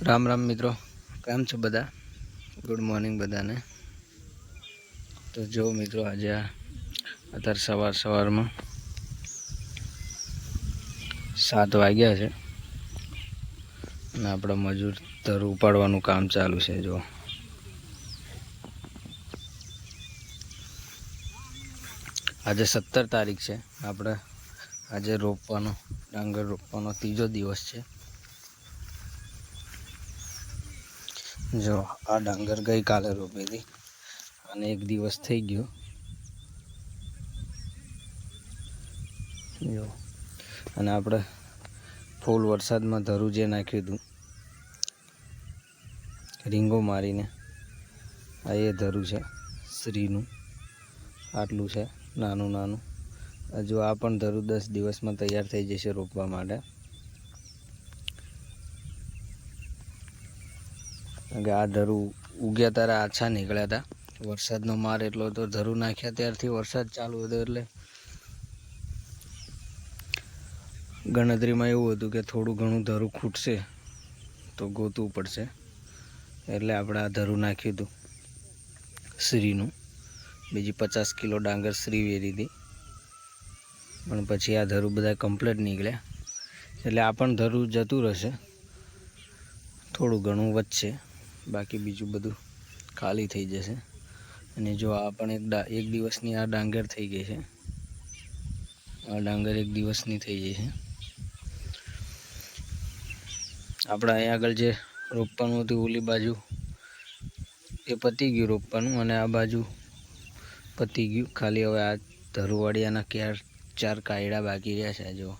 રામ રામ મિત્રો, કેમ છો બધા? ગુડ મોર્નિંગ બધાને. તો જો મિત્રો આજે અત્યારે સવાર સવારમાં સાત વાગ્યા છે અને આપણે મજૂર તર ઉપાડવાનું કામ ચાલુ છે જો આજે સત્તર તારીખ છે. આપણે આજે રોપવાનો, ડાંગર રોપવાનો ત્રીજો દિવસ છે. જો, આ ડાંગર ગઈકાલે રોપી હતી અને એક દિવસ થઈ ગયો. જો, અને આપણે ફૂલ વરસાદમાં ધરું જે નાખ્યું હતું, રીંગો મારીને, આ એ ધરું છે, શ્રીનું, આટલું છે નાનું નાનું હજુ આ પણ ધરું દસ દિવસમાં તૈયાર થઈ જશે રોપવા માટે. કે આ ધરું ઉગ્યા તારા આછા નીકળ્યા હતા વરસાદનો માર એટલો તો ધરું નાખ્યા ત્યારથી વરસાદ ચાલુ હતો એટલે ગણતરીમાં એવું હતું કે થોડું ઘણું ધરું ખૂટશે તો ગોતવું પડશે. એટલે આપણે આ ધરું નાખ્યું હતું શ્રીનું. બીજી પચાસ કિલો ડાંગર શ્રી વેરી હતી. પણ પછી આ ધરું બધા કમ્પ્લીટ નીકળ્યા. એટલે આ પણ ધરું જતું રહેશે. થોડું ઘણું વધશે. બાકી બીજું બધું ખાલી થઈ જશે. અને જો આ પણ એક એક દિવસની આ ડાંગર થઈ ગઈ છે. આ ડાંગર એક દિવસની થઈ ગઈ છે. આપણે અહીંયા આગળ જે રોપવાનું હતું ઓલી બાજુ, એ પતી ગયું રોપવાનું અને આ બાજુ પતી ગયું. ખાલી હવે આ ધરુવાડિયાના ક્યાર ચાર કાયડા બાકી રહ્યા છે જો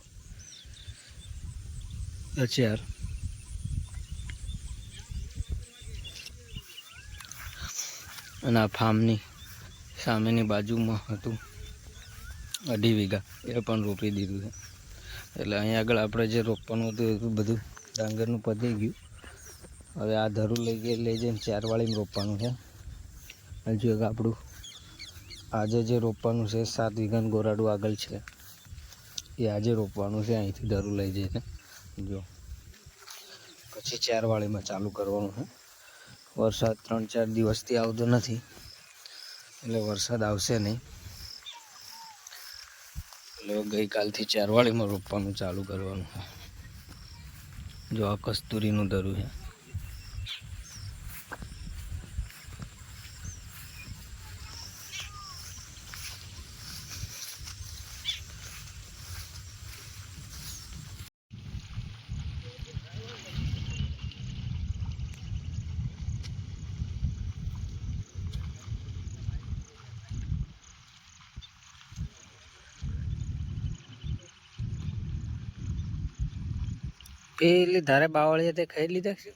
ચાર અને આ ફાર્મની સામેની બાજુમાં હતું અઢી વીઘા. એ પણ રોપી દીધું છે. એટલે અહીંયા આગળ આપણે જે રોપવાનું હતું એ બધું ડાંગરનું પતી ગયું. હવે આ ધરું લઈ ગઈ, લઈ જઈને ચાર વાળીમાં રોપવાનું છે. હજુ એક આપણું આજે જે રોપવાનું છે, સાત વીઘાનું ગોરાડું આગળ છે. એ આજે રોપવાનું છે, અહીંથી ધરું લઈ જઈને. જો. પછી ચાર વાળીમાં ચાલુ કરવાનું છે. વરસાદ ત્રણ ચાર દિવસથી આવતો નથી. એટલે વરસાદ આવશે નહીં. એટલે ગઈકાલથી ચારવાળીમાં રોપવાનું ચાલુ કરવાનું જો આ કસ્તુરીનું ધરું છે. પેલી ધારે બાવળીએ તે ખાઈ લીધા છે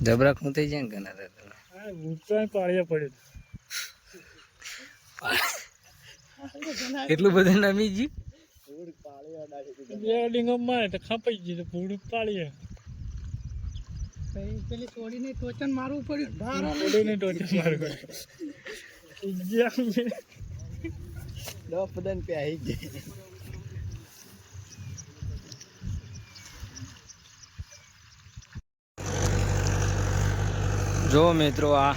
જબરા હું થઈ જાય ને ગણા દાદા હા ઊંચાઈ પાળિયા પડ્યું એટલું બધું નમી ગયું? બે ડીંગો મારે તો ખપાઈ ગયું તો પૂરું પાળીએ પેલી છોડીને ટોચન મારવું પડ્યું. પૂરું ટોચે મારું ગયા દસ બધાને પ્યાઈ ગઈ. જો મિત્રો આ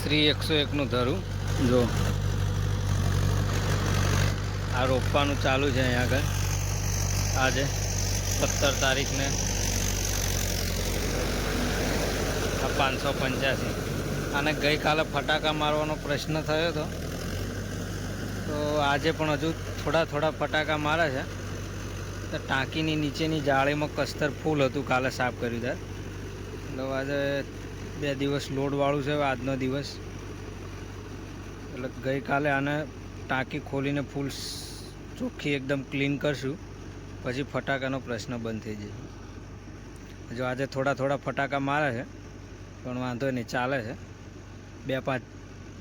શ્રી એકસો એકનું ધરું, જો. આ રોપવાનું ચાલુ છે અહીંયા આગળ. આજે સત્તર તારીખને આ પાંચસો પંચ્યાસી. અને ગઈકાલે ફટાકા મારવાનો પ્રશ્ન થયો હતો. તો આજે પણ હજુ થોડા થોડા ફટાકા મારે છે. તો ટાંકીની નીચેની જાળીમાં કસ્તર ફૂલ હતું, કાલે સાફ કર્યું ત્યારે એટલે આજે બે દિવસ લોડવાળું છે, આજનો દિવસ. એટલે ગઈકાલે આને ટાંકી ખોલીને ફૂલ ચોખ્ખી એકદમ ક્લીન કરશું. પછી ફટાકાનો પ્રશ્ન બંધ થઈ જશે. જો આજે થોડા થોડા ફટાકા મારે છે, પણ વાંધો નહીં, ચાલે છે. બે પાંચ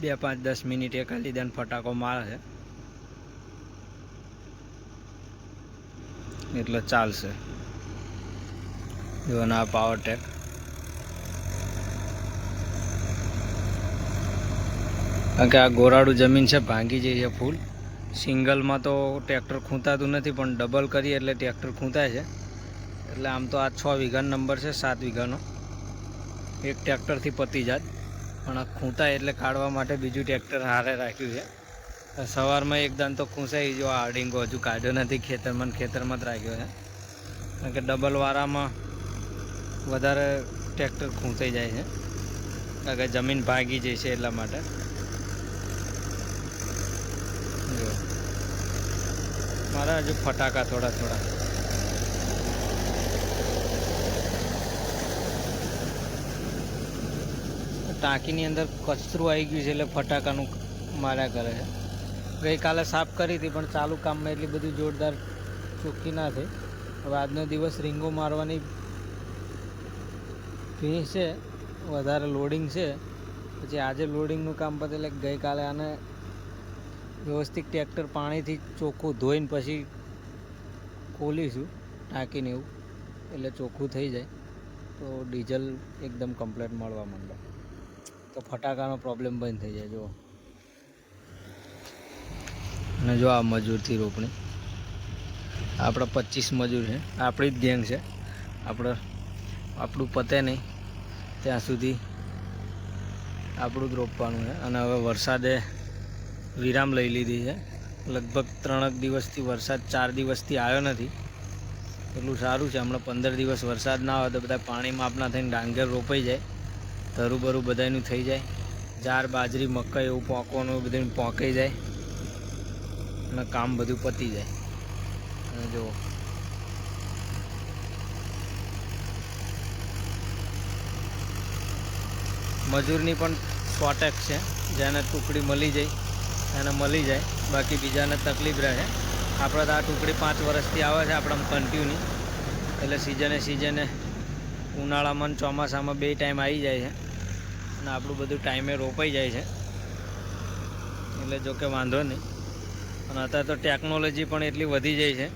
બે પાંચ દસ મિનિટ એક લીધે ફટાકો મારે છે. એટલે ચાલશે. જો આ પાવર ટેક કારણ કે આ ગોરાડું જમીન છે, ભાંગી જાય છે ફૂલ. સિંગલમાં તો ટ્રેક્ટર ખૂંતાતું નથી, પણ ડબલ કરીએ એટલે ટ્રેક્ટર ખૂંતાય છે. એટલે આમ તો આ છ વીઘાનો નંબર છે, સાત વીઘાનો. એક ટ્રેક્ટરથી પતી જાત પણ આ ખૂંતાય એટલે કાઢવા માટે બીજું ટ્રેક્ટર હારે રાખ્યું છે. સવારમાં એકદમ તો ખૂંસાઈ જો આ ડીંગો હજુ કાઢ્યો નથી. ખેતરમાં ખેતરમાં જ રાખ્યો છે. કારણ કે ડબલ વાળામાં વધારે ટ્રેક્ટર ખૂંસાઈ જાય છે. કારણ કે જમીન ભાગી જાય છે એટલા માટે. જો. મારા હજુ ફટાકા થોડા થોડા. ટાંકીની અંદર કચરું આવી ગયું છે એટલે ફટાકાનું માર્યા કરે છે. ગઈકાલે સાફ કરી હતી, પણ ચાલુ કામમાં એટલી બધી જોરદાર ચોખ્ખી ના થઈ. હવે આજનો દિવસ રીંગો મારવાની ફી છે, વધારે લોડિંગ છે. પછી આજે લોડિંગનું કામ પતે એટલે ગઈકાલે આને વ્યવસ્થિત ટ્રેક્ટર પાણીથી ચોખ્ખું ધોઈને પછી ખોલીશું ટાંકીને એવું, એટલે ચોખ્ખું થઈ જાય. તો ડીઝલ એકદમ કમ્પ્લેટ મળવા માંડે. તો ફટાકાનો પ્રોબ્લેમ બંધ થઈ જાય, જુઓ. અને જો આ મજૂરથી રોપણી. આપણા પચીસ મજૂર છે. આપણી જ ગેંગ છે. આપણે, આપણું પતે નહીં. ત્યાં સુધી આપણું જ રોપવાનું છે. અને હવે વરસાદે વિરામ લઈ લીધી છે. લગભગ ત્રણેક દિવસથી વરસાદ ચાર દિવસથી આવ્યો નથી. એટલું સારું છે. હમણાં પંદર દિવસ વરસાદ ના આવે તો બધા પાણીમાં આપના થઈને ડાંગર રોપાઈ જાય. ધરું બરું બધાનું થઈ જાય. જાર, બાજરી, મકાઈ એવું પોંકવાનું બધું પોંકાઈ જાય. અને કામ બધું પતી જાય. અને જો મજૂરની પણ શોર્ટેજ છે. જેને ટુકડી મળી જાય, એને મળી જાય. બાકી બીજાને તકલીફ રહે. આપણે તો આ ટુકડી પાંચ વર્ષથી આવે છે આપણે કન્ટિન્યુ એટલે સિઝને સિઝને ઉનાળામાં ચોમાસામાં બે ટાઈમ આવી જાય છે. અને આપણું બધું ટાઈમે રોપાઈ જાય છે. એટલે જો કે વાંધો નહીં. અને અત્યારે તો ટેકનોલોજી પણ એટલી વધી જાય છે.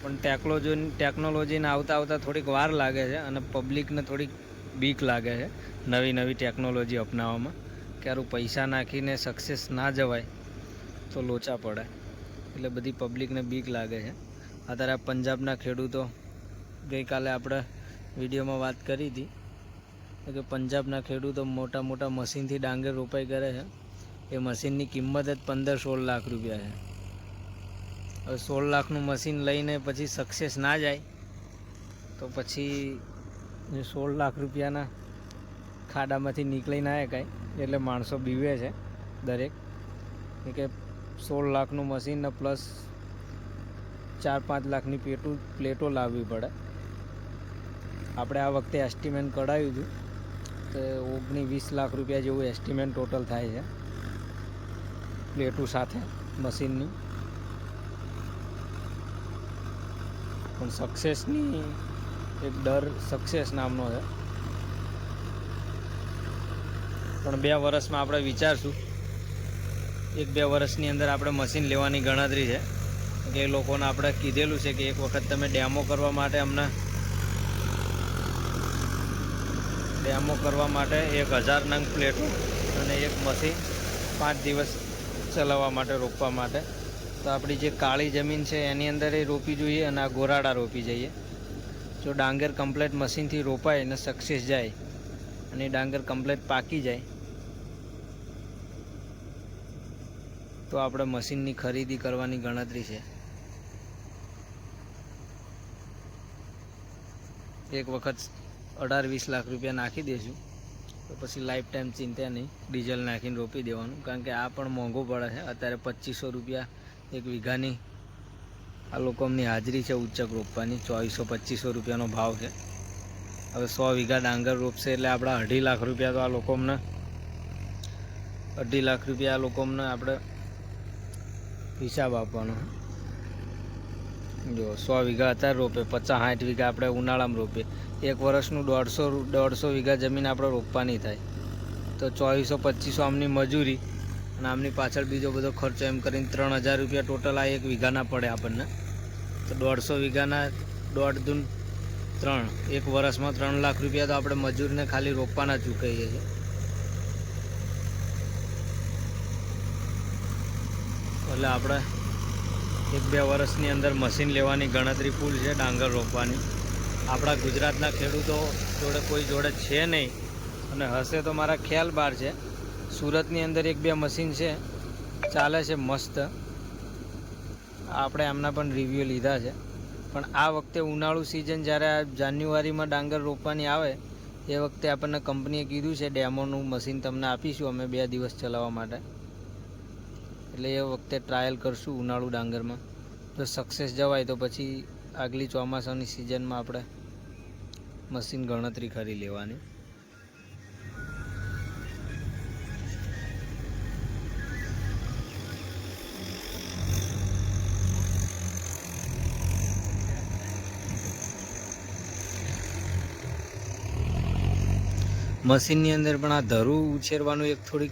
પણ ટેકનોલોજી ટેકનોલોજીને આવતા આવતા થોડીક વાર લાગે છે અને પબ્લિકને થોડીક બીક લાગે છે નવી નવી ટેકનોલોજી અપનાવવામાં. ક્યારું પૈસા નાખીને સક્સેસ ના જવાય તો લોચા પડે. એટલે બધી પબ્લિકને બીક લાગે છે. અત્યારે આ પંજાબના ખેડૂતો ગઈકાલે આપણે વિડીયોમાં વાત કરી હતી કે પંજાબના ખેડૂતો મોટા મોટા મશીનથી ડાંગર રોપાઈ કરે છે. એ મશીનની કિંમત જ પંદર સોળ લાખ રૂપિયા છે. હવે સોળ લાખનું મશીન લઈને પછી સક્સેસ ના જાય, તો પછી સોળ લાખ રૂપિયાના ખાડામાંથી નીકળી ના કાંઈ એટલે માણસો બીવે છે દરેક. કે સોળ લાખનું મશીન ને પ્લસ ચાર પાંચ લાખની પેટું પ્લેટો લાવવી પડે. આપણે આ વખતે એસ્ટિમેટ કઢાવ્યું હતું તો ઓગણી વીસ લાખ રૂપિયા જેવું એસ્ટિમેટ ટોટલ થાય છે. પ્લેટું સાથે, મશીનની. પણ સક્સેસની એક ડર સક્સેસ નામનો છે. પણ બે વર્ષમાં આપણે વિચારશું. એક બે વર્ષની અંદર આપણે મશીન લેવાની ગણતરી છે. કે એ લોકોને આપણે કીધેલું છે કે એક વખત તમે ડેમો કરવા માટે અમને ડેમો કરવા માટે એક હજાર નંગ પ્લેટો અને એક મશીન પાંચ દિવસ ચલાવવા માટે રોપવા માટે. તો આપણી જે કાળી જમીન છે, એની અંદર એ રોપી જોઈએ અને આ ગોરાડા રોપી જઈએ. જો ડાંગર કમ્પ્લેટ મશીનથી રોપાય અને સક્સેસ જાય અને ડાંગર કમ્પ્લેટ પાકી જાય, તો આપણે મશીનની ખરીદી કરવાની ગણતરી છે. એક વખત અઢાર વીસ લાખ રૂપિયા નાખી દઈશું તો પછી લાઈફ ટાઈમ ચિંતા નહીં. ડીઝલ નાખીને રોપી દેવાનું. કારણ કે આ પણ મોંઘું પડે છે. અત્યારે પચીસો રૂપિયા એક વીઘાની. આ લોકોની હાજરી છે ઉચ્ચક રોપવાની. ચોવીસો, પચીસો રૂપિયાનો ભાવ છે. હવે સો વીઘા ડાંગર રોપશે એટલે આપણે અઢી લાખ રૂપિયા તો આ લોકો અમને અઢી લાખ રૂપિયા આ લોકો અમને આપણે હિસાબ આપવાનો જો સો વીઘા અત્યારે રોપે, પચાસ, સાઠ વીઘા આપણે ઉનાળામાં રોપીએ. એક વર્ષનું દોઢસો દોઢસો વીઘા જમીન આપણે રોપવાની થાય. તો ચોવીસો, પચીસો આમની મજૂરી અને આમની પાછળ બીજો બધો ખર્ચો એમ કરીને ત્રણ હજાર રૂપિયા ટોટલ આ એક વીઘાના પડે આપણને. તો દોઢસો વીઘાના દોઢ દૂન ત્રણ. એક વર્ષમાં ત્રણ લાખ રૂપિયા તો આપણે મજૂરને ખાલી રોપવાના ચૂકવીએ છીએ. એટલે આપણે એક બે વર્ષની અંદર મશીન લેવાની ગણતરી ફૂલ છે, ડાંગર રોપવાની. આપણા ગુજરાતના ખેડૂતો જોડે કોઈ જોડે છે નહીં. અને હશે તો મારા ખ્યાલ બહાર છે. સુરતની અંદર એક બે મશીન છે. ચાલે છે મસ્ત. આપણે એમના પણ રિવ્યૂ લીધા છે. પણ આ વખતે ઉનાળુ સિઝન જ્યારે જાન્યુઆરીમાં ડાંગર રોપવાની આવે, એ વખતે આપણને કંપનીએ કીધું છે, ડેમોનું મશીન તમને આપીશું અમે બે દિવસ ચલાવવા માટે. એટલે એ વખતે ટ્રાયલ કરશું ઉનાળુ ડાંગરમાં. જો સક્સેસ જવાય તો પછી આગલી ચોમાસાની સિઝનમાં આપણે મશીન ગણતરી કરી લેવાની. મશીનની અંદર પણ આ ધરું ઉછેરવાનું એક થોડીક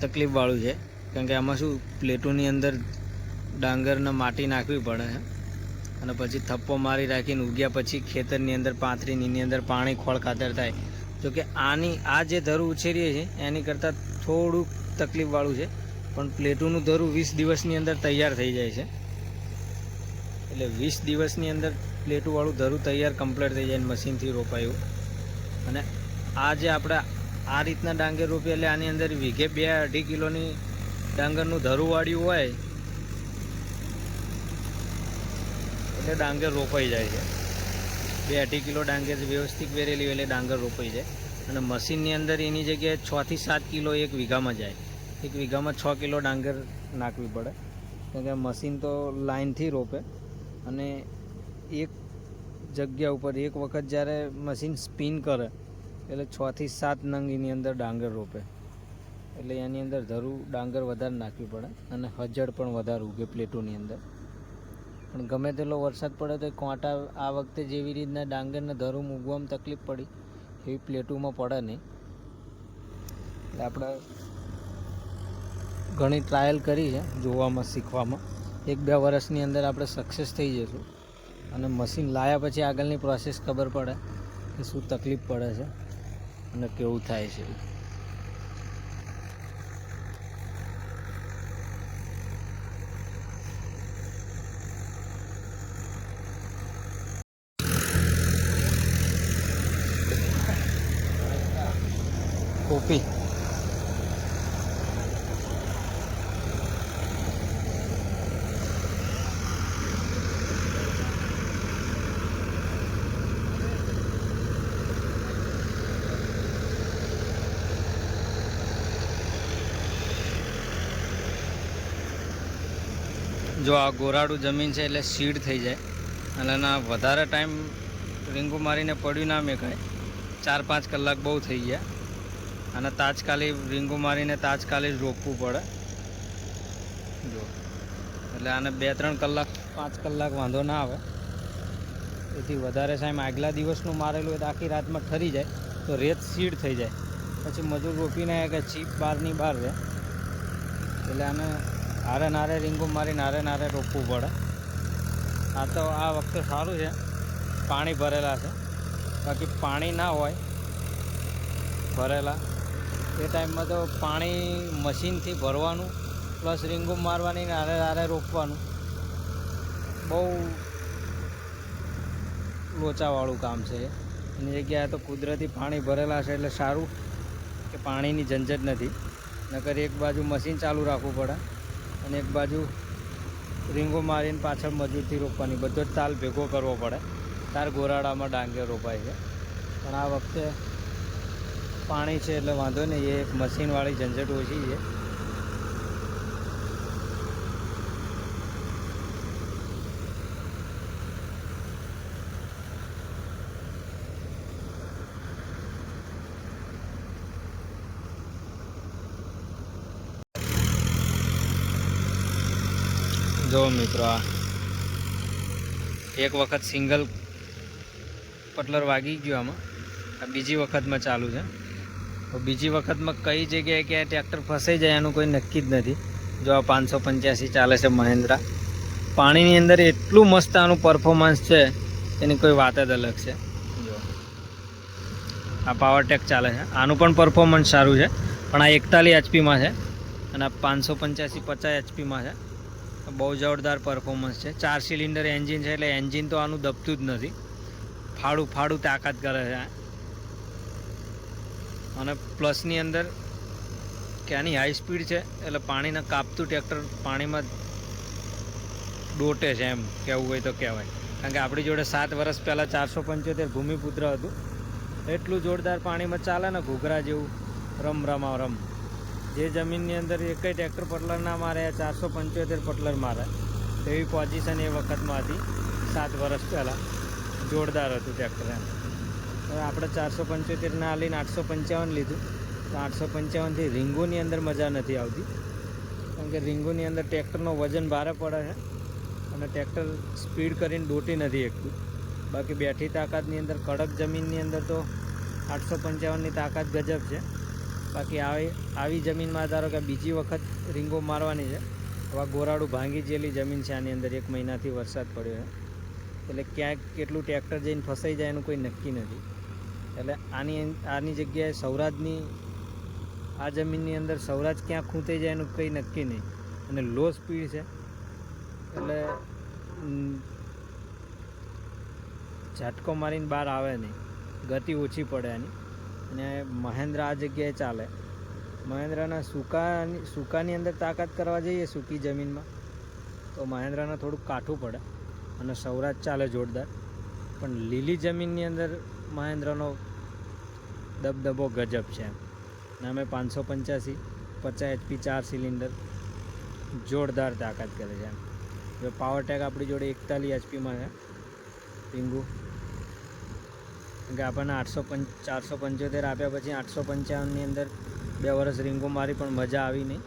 તકલીફવાળું છે. કારણ કે આમાં શું, પ્લેટોની અંદર ડાંગરને માટી નાખવી પડે છે. અને પછી થપ્પો મારી રાખીને ઉગ્યા પછી ખેતરની અંદર પાંથરીની અંદર પાણી ખોળ ખાતર થાય. જો કે આની, આ જે ધરું ઉછેરીએ છીએ, એની કરતાં થોડુંક તકલીફવાળું છે. પણ પ્લેટોનું ધરું વીસ દિવસની અંદર તૈયાર થઈ જાય છે. એટલે વીસ દિવસની અંદર પ્લેટુવાળું ધરું તૈયાર કમ્પ્લીટ થઈ જાય મશીનથી રોપાયું. અને આ જે આપણે, આ રીતના ડાંગર રોપીએ એટલે આની અંદર વીઘે બે અઢી કિલોની ડાંગરનું ધરુંવાળ્યું હોય, એટલે ડાંગર રોપાઈ જાય છે. બે અઢી કિલો ડાંગર વ્યવસ્થિત વેરેલી હોય એટલે ડાંગર રોપાઈ જાય. અને મશીનની અંદર એની જગ્યાએ છથી સાત કિલો એક વીઘામાં જાય. એક વીઘામાં છ કિલો ડાંગર નાખવી પડે. કારણ કે મશીન તો લાઇનથી રોપે. અને એક જગ્યા ઉપર એક વખત જ્યારે મશીન સ્પિન કરે, એટલે છથી સાત નંગ એની અંદર ડાંગર રોપે. એટલે એની અંદર ધરું, ડાંગર વધારે નાખવી પડે અને હજળ પણ વધારે ઉગે પ્લેટોની અંદર. પણ ગમે તેટલો વરસાદ પડે તો કોંટા આ વખતે જેવી રીતના ડાંગરને ધરું મૂકવામાં તકલીફ પડી, એવી પ્લેટોમાં પડે નહીં. એટલે આપણે ઘણી ટ્રાયલ કરી છે જોવામાં, શીખવામાં. એક બે વર્ષની અંદર આપણે સક્સેસ થઈ જઈશું અને મશીન લાયા પછી આગળની પ્રોસેસ ખબર પડે કે શું તકલીફ પડે છે અને કેવું થાય છે. જો આ ગોરાડું જમીન છે એટલે સીડ થઈ જાય. અને એના વધારે ટાઈમ રીંગુ મારીને પડ્યું ના મેકાય ચાર પાંચ કલાક બહુ થઈ ગયા. અને તાજકાલી રીંગુ મારીને તાજકાલી રોકવું પડે. જો, એટલે આને બે ત્રણ કલાક, પાંચ કલાક વાંધો ના આવે. એથી વધારે સાહેબ આગલા દિવસનું મારેલું હોય તો આખી રાતમાં ઠરી જાય. તો રેત સીડ થઈ જાય. પછી મજૂર રોપીને કે ચીપ બહારની બહાર રહે. એટલે આને હારે નારે રીંગું મારી નારે નારે રોપવું પડે. આ તો આ વખતે સારું છે. પાણી ભરેલા છે. બાકી પાણી ના હોય, ભરેલા. એ ટાઈમમાં તો પાણી મશીનથી ભરવાનું, પ્લસ રીંગું મારવાની ને હારે હારે રોપવાનું, બહુ લોચાવાળું કામ છે એની જગ્યાએ તો કુદરતી પાણી ભરેલા છે એટલે સારું કે પાણીની ઝંઝટ નથી. નકર એક બાજુ મશીન ચાલુ રાખવું પડે. અને એક બાજુ રીંગો મારીને પાછળ મજૂરથી રોપવાની. બધો જ તાલ ભેગો કરવો પડે. તાર ગોરાડામાં ડાંગે રોપાય છે. પણ આ વખતે પાણી છે એટલે વાંધો નહીં. એ એક મશીનવાળી ઝંઝટ ઓછી છે જો મિત્રો. આ એક વખત સિંગલ પટલર વાગી ગયો આમાં. આ બીજી વખતમાં ચાલુ છે. તો બીજી વખતમાં કઈ જગ્યાએ ક્યાં ટ્રેક્ટર ફસાઈ જાય એનું કોઈ નક્કી જ નથી. જો આ પાંચસો પંચ્યાસી ચાલે છે મહેન્દ્રા. પાણીની અંદર એટલું મસ્ત આનું પરફોર્મન્સ છે, એની કોઈ વાત જ અલગ છે. જો. આ પાવરટેક ચાલે છે. આનું પણ પરફોર્મન્સ સારું છે. પણ આ એકતાલીસ એચપીમાં છે. અને આ પાંચસો પંચ્યાસી પચાસ એચપીમાં છે. બહુ જોરદાર પરફોર્મન્સ છે. ચાર સિલિન્ડર એન્જિન છે એટલે એન્જિન તો આનું દબતું જ નથી. ફાડું ફાડું તાકાત કરે છે. અને પ્લસની અંદર કે આની હાઈ સ્પીડ છે એટલે પાણીને કાપતું ટ્રેક્ટર પાણીમાં ડોટે છે એમ કહેવું હોય તો કહેવાય. કારણ કે આપણી જોડે સાત વર્ષ પહેલાં ચારસો પંચોતેર ભૂમિપુત્ર હતું. એટલું જોરદાર પાણીમાં ચાલે ને ઘૂઘરા જેવું રમ રમા રમ જે જમીનની અંદર એકય ટ્રેક્ટર પટલર ના મારે ચારસો પંચોતેર પટલર મારે. એવી પોઝિશન એ વખતમાં હતી સાત વર્ષ પહેલાં જોરદાર હતું ટ્રેક્ટર એમ. હવે આપણે ચારસો પંચોતેરના લઈને આઠસો પંચાવન લીધું. તો આઠસો પંચાવનથી રીંગોની અંદર મજા નથી આવતી. કારણ કે રીંગોની અંદર ટ્રેક્ટરનો વજન ભારે પડે છે. અને ટ્રેક્ટર સ્પીડ કરીને દોટી નથી એકતું બાકી બેઠી તાકાતની અંદર, કડક જમીનની અંદર તો આઠસો પંચાવનની તાકાત ગજબ છે. બાકી આવી આવી જમીનમાં ધારો કે બીજી વખત રીંગો મારવાની છે હવે ગોરાડું ભાંગી જેલી જમીન છે આની અંદર, એક મહિનાથી વરસાદ પડ્યો છે. એટલે ક્યાંક કેટલું ટ્રેક્ટર જઈને ફસાઈ જાય એનું કોઈ નક્કી નથી. એટલે આની આની જગ્યાએ સૌરાજની આ જમીનની અંદર સૌરાજ ક્યાં ખૂંતાઈ જાય એનું કંઈ નક્કી નહીં. અને લો સ્પીડ છે. એટલે ઝાટકો મારીને બહાર આવે નહીં. ગતિ ઓછી પડે એની અને મહેન્દ્ર આ જગ્યાએ ચાલે. મહેન્દ્રના સૂકાની સૂકાની અંદર તાકાત કરવા જઈએ સૂકી જમીનમાં, તો મહેન્દ્રના થોડુંક કાઠું પડે અને સૌરાજ ચાલે જોરદાર. પણ લીલી જમીનની અંદર મહેન્દ્રનો દબદબો ગજબ છે એમ. અમે પાંચસો પંચ્યાસી, પચાસ એચપી ચાર સિલિન્ડર, જોરદાર તાકાત કરે છે એમ. જો પાવર ટેક આપણી જોડે એકતાલીસ એચપીમાં છે, પિંગુ. આપણને આઠસો પંચ, ચારસો પંચોતેર આપ્યા પછી આઠસો પંચાવનની અંદર બે વર્ષ રીંગો મારી પણ મજા આવી નહીં.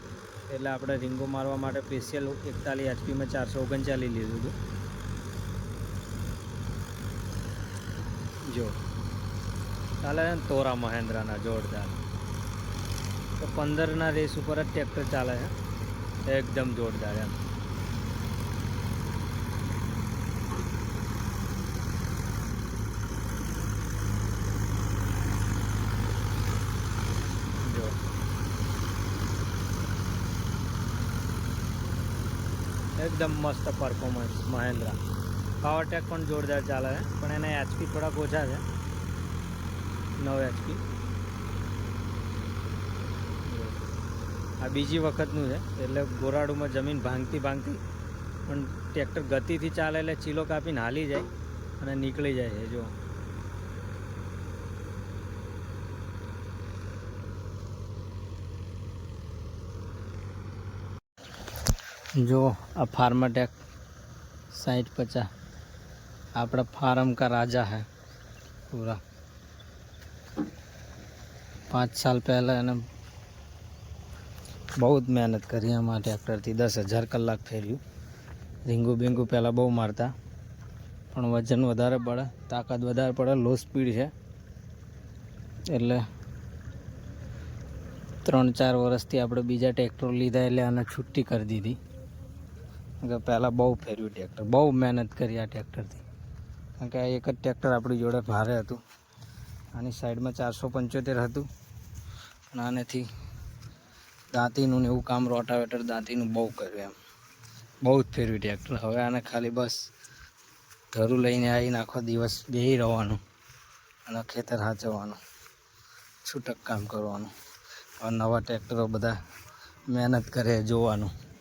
એટલે આપણે રીંગો મારવા માટે સ્પેશિયલ એકતાલીસ એચપીમાં ચારસો ઓગણચાલીસ લીધું હતું. જો. ચાલે છે ને તોરા મહેન્દ્રના જોરદાર. તો પંદરના રેસ ઉપર જ ટ્રેક્ટર ચાલે છે. એકદમ જોરદાર એમ જો એકદમ મસ્ત પરફોર્મન્સ મહેન્દ્રા. પાવર ટેક પણ જોરદાર ચાલે છે, પણ એના એચપી થોડાક ઓછા છે. નવ એચપી આ બીજી વખતનું છે, એટલે ગોરાડુમાં જમીન ભાંગતી ભાંગતી, પણ ટ્રેક્ટર ગતિથી ચાલે એટલે ચીલો કાપીને હાલી જાય અને નીકળી જાય છે જો જો આ फार्माटेक साइड पचा આપણા फार्म का राजा है पूरा પાંચ સાલ પહેલાં એને બહુ જ મહેનત કરી એમાં ટ્રેક્ટરથી દસ હજાર કલાક ફેર્યું રીંગુ બીંગુ પહેલાં બહુ મારતા પણ વજન વધારે પડે તાકાત વધારે પડે લો સ્પીડ છે એટલે ત્રણ ચાર વર્ષથી આપણે બીજા ટ્રેક્ટર લીધા એટલે આને છુટ્ટી કરી દીધી કારણ કે પહેલાં બહુ ફેર્યું ટ્રેક્ટર. બહુ મહેનત કરી આ ટ્રેક્ટરથી. કારણ કે આ એક જ ટ્રેક્ટર આપણી જોડે ભારે હતું. આની સાઈડમાં ચારસો પંચોતેર હતું. અને આનેથી દાંતીનું ને એવું કામ રોટાવેટર દાંતીનું બહુ કર્યું એમ. બહુ જ ફેર્યું ટ્રેક્ટર. હવે આને ખાલી બસ ઘરું લઈને આવીને આખો દિવસ બેસી રહેવાનું અને ખેતર સાચવવાનું છૂટક કામ કરવાનું. હવે નવા ટ્રેક્ટરો બધા મહેનત કરે જોવાનું.